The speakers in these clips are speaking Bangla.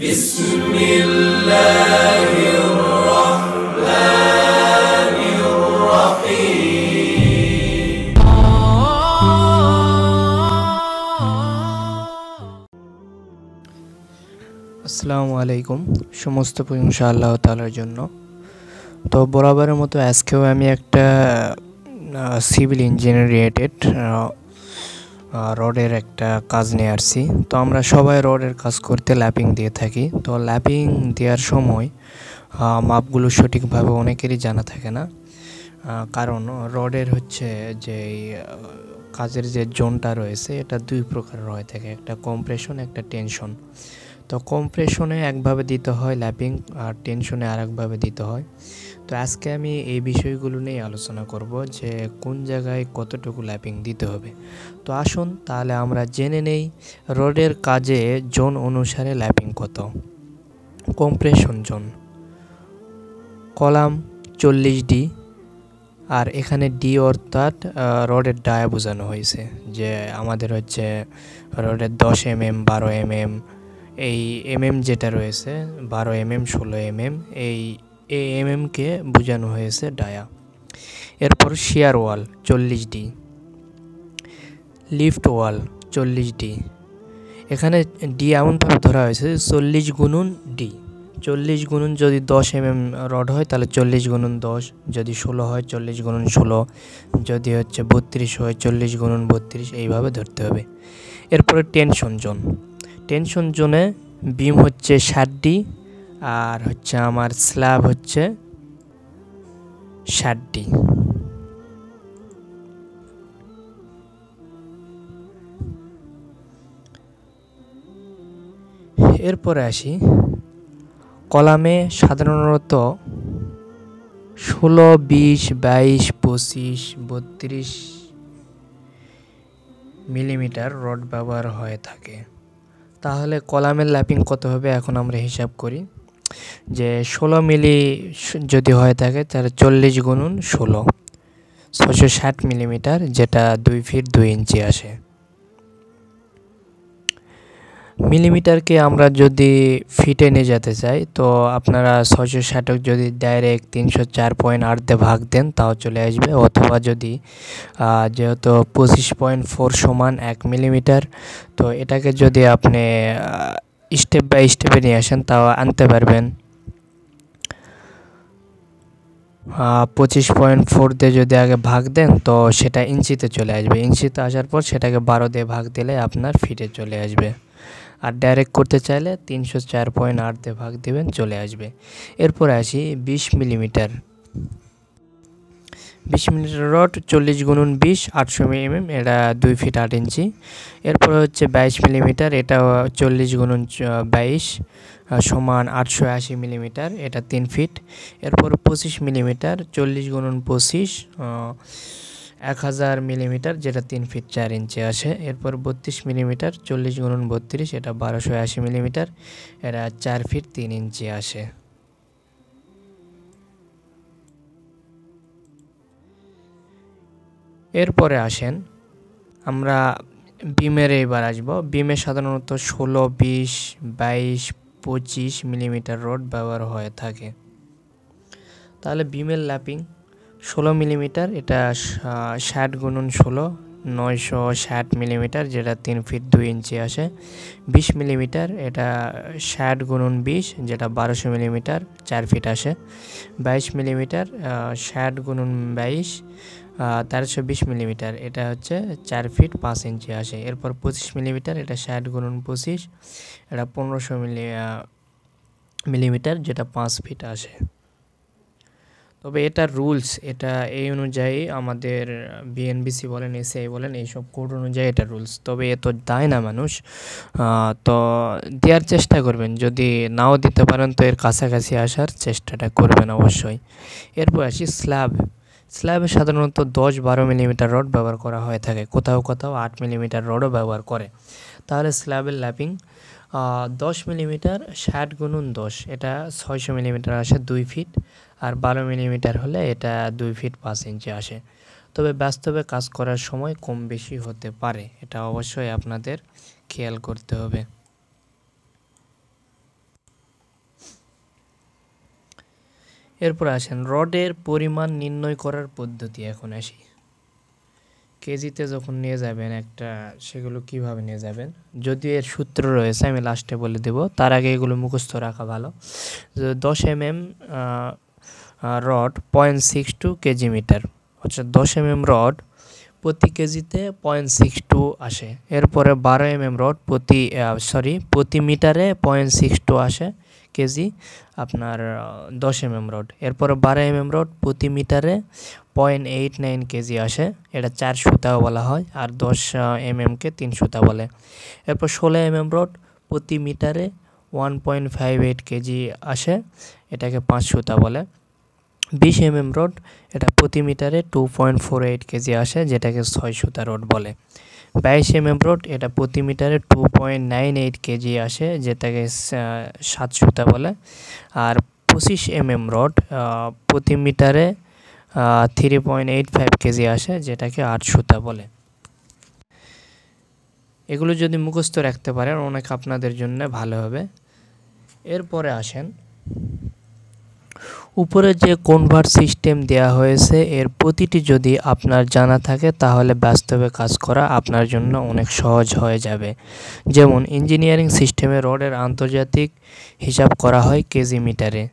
بسم الله الرحمن الرحيم আসসালামু আলাইকুম সমস্ত প্রশংসা আল্লাহ তালার জন্য তো বরাবরের মতো আজকেও আমি একটা সিভিল ইঞ্জিনিয়ার রিলেটেড রডের একটা কাজ নিয়ে আসছি। তো আমরা সবাই রডের কাজ করতে ল্যাপিং দিয়ে থাকি। তো ল্যাপিং দেওয়ার সময় মাপগুলো সঠিকভাবে অনেকেরই জানা থাকে না। কারণ রডের হচ্ছে যে কাজের যে জোনটা রয়েছে, এটা দুই প্রকার হয়ে থাকে। একটা কম্প্রেশন, একটা টেনশন। তো কম্প্রেশনে একভাবে দিতে হয় ল্যাপিং, আর টেনশনে আরেকভাবে দিতে হয়। তো আজকে আমি এই বিষয়গুলো নিয়ে আলোচনা করব যে কোন জায়গায় কতটুকু ল্যাপিং দিতে হবে। তো আসুন তাহলে আমরা জেনে নেই রোডের কাজে জোন অনুসারে ল্যাপিং কত। কম্প্রেশন জোন, কলাম চল্লিশ ডি, আর এখানে ডি অর্থাৎ রডের ডায়া বোঝানো হয়েছে যে আমাদের হচ্ছে রডের দশ এম এম বারো এম এম এই এম এম যেটা রয়েছে, বারো এম এম ষোলো এম এম এই এ এম এমকে বোঝানো হয়েছে ডায়া। এরপর শিয়ার ওয়াল, চল্লিশ ডি। লিফট ওয়াল, চল্লিশ ডি। এখানে ডি এমনভাবে ধরা হয়েছে, চল্লিশ গুণুন ডি। চল্লিশ গুণুন যদি দশ এম এম রড হয়, তাহলে চল্লিশ গুণুন দশ। যদি ষোলো হয়, চল্লিশ গুণুন ষোলো। যদি হচ্ছে বত্রিশ হয়, চল্লিশ গুণুন বত্রিশ। এইভাবে ধরতে হবে। এরপরে টেনশন জোন। টেনশন জোনে বিম হচ্ছে ষাট ডি। আর হচ্ছে আমার স্ল্যাব হচ্ছে ষাট ডি এরপরে আসি। কলামে সাধারণত ষোলো, বিশ, বাইশ, পঁচিশ, বত্রিশ মিলিমিটার রড ব্যবহার হয়ে থাকে। তাহলে কলামের ল্যাপিং কত হবে এখন আমরা হিসাব করি। যে ষোলো মিলি যদি হয়ে থাকে, তাহলে চল্লিশ গুণুন ষোলো। ছশো ষাট মিলিমিটার, যেটা দুই ফিট দুই ইঞ্চি আসে। মিলিমিটারকে আমরা যদি ফিটে নিয়ে যেতে চাই, তো আপনারা ছয়শো ষাটক যদি ডাইরেক্ট তিনশো চার পয়েন্ট আট দিয়ে ভাগ দেন, তাও চলে আসবে। অথবা যদি যেহেতু পঁচিশ পয়েন্ট ফোর সমান এক মিলিমিটার, তো এটাকে যদি আপনি স্টেপ বাই স্টেপে নিয়ে আসেন, তাও আনতে পারবেন। পঁচিশ পয়েন্ট ফোর দিয়ে যদি আগে ভাগ দেন, তো সেটা ইঞ্চিতে চলে আসবে। ইঞ্চিতে আসার পর সেটাকে বারো দিয়ে ভাগ দিলে আপনার ফিটে চলে আসবে। আর ডাইরেক্ট করতে চাইলে তিনশো চার পয়েন্ট আট দিয়ে ভাগ দেবেন, চলে আসবে। এরপরে আসি বিশ মিলিমিটার বিশ মিলিমিটার রড, চল্লিশ গুণুন বিশ, আটশো এমএম এটা দুই ফিট আট ইঞ্চি। এরপরে হচ্ছে বাইশ মিলিমিটার, এটা চল্লিশ গুণুন বাইশ সমান আটশো আশি মিলিমিটার, এটা তিন ফিট। এরপর পঁচিশ মিলিমিটার, চল্লিশ গুণুন পঁচিশ এক হাজার মিলিমিটার, যেটা তিন ফিট চার ইঞ্চি আসে। এরপর বত্রিশ মিলিমিটার, চল্লিশ গুণুন বত্রিশ, এটা বারোশো আশি মিলিমিটার, এটা চার ফিট তিন ইঞ্চি আসে। এরপরে আসেন, আমরা বিমের এবার আসব। বিমে সাধারণত ষোলো, বিশ, বাইশ, পঁচিশ মিলিমিটার রড ব্যবহার হয়ে থাকে। তাহলে বিমের ল্যাপিং ষোলো মিলিমিটার, এটা ষাট গুণন ষোলো, নয়শো ষাট মিলিমিটার, যেটা তিন ফিট দুই ইঞ্চি আসে। বিশ মিলিমিটার, এটা ষাট গুণন বিশ, যেটা বারোশো মিলিমিটার, চার ফিট আসে। বাইশ মিলিমিটার ষাট গুণন বাইশ তেরোশো বিশ মিলিমিটার। এটা হচ্ছে চার ফিট পাঁচ ইঞ্চি আসে। এরপর পঁচিশ মিলিমিটার, এটা ষাট গুণন পঁচিশ, এটা পনেরোশো মিলি মিলিমিটার, যেটা পাঁচ ফিট আসে। তবে এটা রুলস, এটা এই অনুযায়ী আমাদের বিএনবিসি বলেন, এসিআই বলেন, এইসব কোড অনুযায়ী এটা রুলস। তবে এ তো দেয় না মানুষ। তো দেওয়ার চেষ্টা করবেন। যদি নাও দিতে পারেন, তো এর কাছাকাছি আসার চেষ্টাটা করবেন অবশ্যই। এরপর আসি স্ল্যাব। স্ল্যাবে সাধারণত দশ বারো মিলিমিটার রড ব্যবহার করা হয়ে থাকে। কোথাও কোথাও আট মিলিমিটার রডও ব্যবহার করে। তাহলে স্ল্যাবের ল্যাপিং দশ মিলিমিটার ষাট গুণুন দশ, এটা ছয়শো মিলিমিটার আসে দুই ফিট, আর বারো মিলিমিটার হলে এটা দুই ফিট পাঁচ ইঞ্চি আসে। তবে বাস্তবে কাজ করার সময় কম বেশি হতে পারে, এটা অবশ্যই আপনাদের খেয়াল করতে হবে। এরপর আসেন, রডের পরিমাণ নির্ণয় করার পদ্ধতি এখন আসি। কেজিতে যখন নিয়ে যাবেন একটা, সেগুলো কীভাবে নিয়ে যাবেন? যদিও এর সূত্র রয়েছে, আমি লাস্টে বলে দেব, তার আগে এগুলো মুখস্থ রাখা ভালো। দশ M M rod point six two KG metre. অর্থাৎ দশ এম এম রড প্রতি কেজিতে পয়েন্ট সিক্স টু আসে। এরপরে বারো এম এম রড প্রতি সরি প্রতি মিটারে পয়েন্ট সিক্স টু আসে। কেজি, আপনার দশ এম এম রড। এরপরে বারো এম এম রড প্রতি মিটারে পয়েন্ট এইট নাইন কেজি আসে। এটা চার সুতাও বলা হয় আর দশ এম এমকে তিন সুতা বলে। এরপর ষোলো এম এম রড প্রতি মিটারে one point five eight KG আসে। এটাকে পাঁচ সুতা বলে। বিশ এম এম রড, এটা প্রতি মিটারে two point four eight KG আসে, যেটাকে ছয় সুতা রড বলে। বাইশ এম এম রড, এটা প্রতি মিটারে two point nine eight KG আসে, যেটাকে সাত সুতা বলে। আর পঁচিশ এম এম রড প্রতি মিটারে three point eight five KG আসে, যেটাকে আট সুতা বলে। এগুলো যদি মুখস্থ রাখতে পারেন, অনেক আপনাদের জন্য ভালো হবে। এরপরে আসেন উপরে যে কনভার্ট সিস্টেম দেয়া হয়েছে, এর প্রতিটি যদি আপনার জানা থাকে, তাহলে বাস্তবে কাজ করা আপনার জন্য অনেক সহজ হয়ে যাবে। যেমন ইঞ্জিনিয়ারিং সিস্টেমে রডের আন্তর্জাতিক হিসাব করা হয় কেজি মিটারে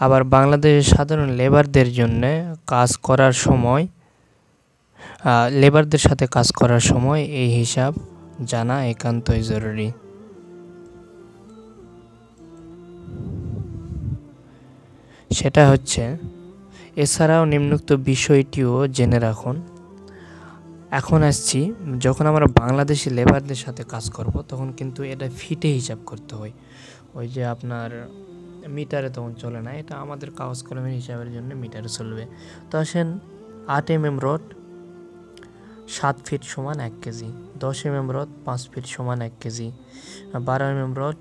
আবার বাংলাদেশের সাধারণ লেবারদের জন্য কাজ করার সময় লেবারদের সাথে কাজ করার সময় এই হিসাব জানা একান্তই জরুরি। সেটা হচ্ছে, এছাড়াও নিম্নোক্ত বিষয়টিও জেনে রাখুন। এখন আসছি, যখন আমরা বাংলাদেশি লেবারদের সাথে কাজ করব, তখন কিন্তু এটা ফিটে হিসাব করতে হয়। ওই যে আপনার মিটারে তখন চলে না, এটা আমাদের কাগজ কলমের হিসাবের জন্য মিটারে চলবে। তো আসেন, আট এম এম রড সাত ফিট সমান এক কেজি, দশ এম এম রড পাঁচ ফিট সমান এক কেজি, বারো এম এম রড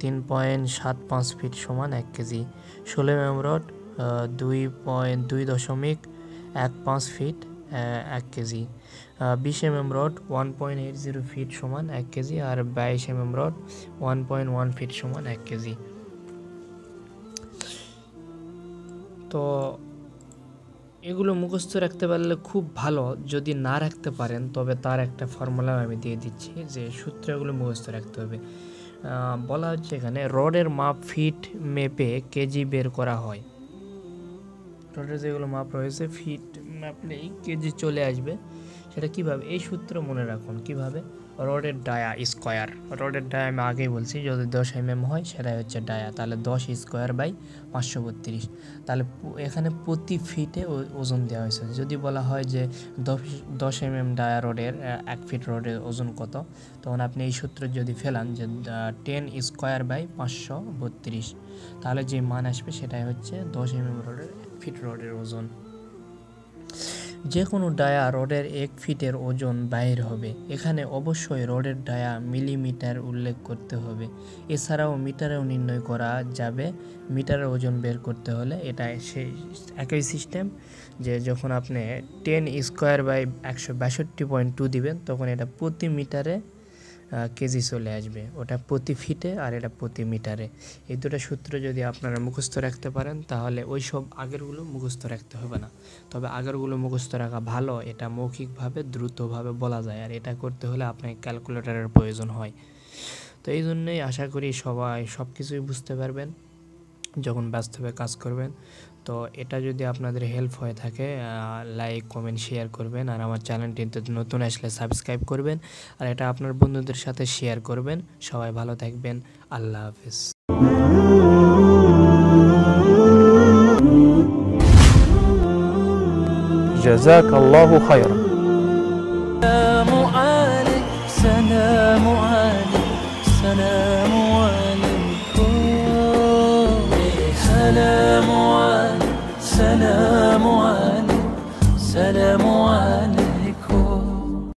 তিন পয়েন্ট সাত পাঁচ ফিট সমান এক কেজি, ষোলো এম এম রড দুই পয়েন্ট দুই দশমিক এক পাঁচ ফিট এক কেজি বিশ M M rod one point eight zero feet সমান এক কেজি আর বাইশ M M rod one point one feet সমান এক কেজি। তো এগুলো মুখস্থ রাখতে পারলে খুব ভালো। যদি না রাখতে পারেন, তবে তার একটা ফর্মুলা আমি দিয়ে দিচ্ছি যে সূত্রগুলো মুখস্থ রাখতে হবে। বলা হচ্ছে এখানে, রডের মাপ ফিট মেপে কেজি বের করা হয়। রডের যেগুলো মাপ রয়েছে, ফিট মাপলেই কেজি চলে আসবে। সেটা কীভাবে? এই সূত্র মনে রাখুন কীভাবে? রডের ডায়া স্কোয়ার। রডের ডায়া আমি আগেই বলছি, যদি দশ এম এম হয় সেটাই হচ্ছে ডায়া। তাহলে দশ স্কোয়ার বাই পাঁচশো বত্রিশ। তাহলে এখানে প্রতি ফিটে ওজন দেওয়া হয়েছে। যদি বলা হয় যে দশ দশ এম এম ডায়া রডের এক ফিট রডের ওজন কত, তখন আপনি এই সূত্র যদি ফেলান যে টেন স্কোয়ার বাই পাঁচশো বত্রিশ, তাহলে যে মান আসবে সেটাই হচ্ছে দশ এম এম রডের, এক ফিট রডের ওজন। যে কোনো ডায়া রডের এক ফিটের ওজন বাইর হবে। এখানে অবশ্যই রডের ডায়া মিলিমিটার উল্লেখ করতে হবে। এছাড়াও মিটারেও নির্ণয় করা যাবে। মিটারের ওজন বের করতে হলে এটা সেই একই সিস্টেম যে যখন আপনি টেন স্কোয়ার বাই একশো বাষট্টি পয়েন্ট টু দিবেন, তখন এটা প্রতি মিটারে কেজি চলে আসবে। ওটা প্রতি ফিটে আর এটা প্রতি মিটারে। এই দুটো সূত্র যদি আপনারা মুখস্থ রাখতে পারেন, তাহলে ওই সব আগেরগুলো মুখস্থ রাখতে হবে না। তবে আগেরগুলো মুখস্থ রাখা ভালো, এটা মৌখিকভাবে, দ্রুতভাবে বলা যায়। আর এটা করতে হলে আপনাকে ক্যালকুলেটরের প্রয়োজন হয়। তো এই জন্যই আশা করি সবাই সব কিছুই বুঝতে পারবেন, যখন বাস্তবে কাজ করবেন। তো এটা যদি আপনাদের হেল্প হয়ে থাকে লাইক কমেন্ট শেয়ার করবেন আর আমার চ্যানেলটিতে নতুন আসলে সাবস্ক্রাইব করবেন আর এটা আপনার বন্ধুদের সাথে শেয়ার করবেন সবাই ভালো থাকবেন আল্লাহ হাফিজ جزاك الله خيرا سلام على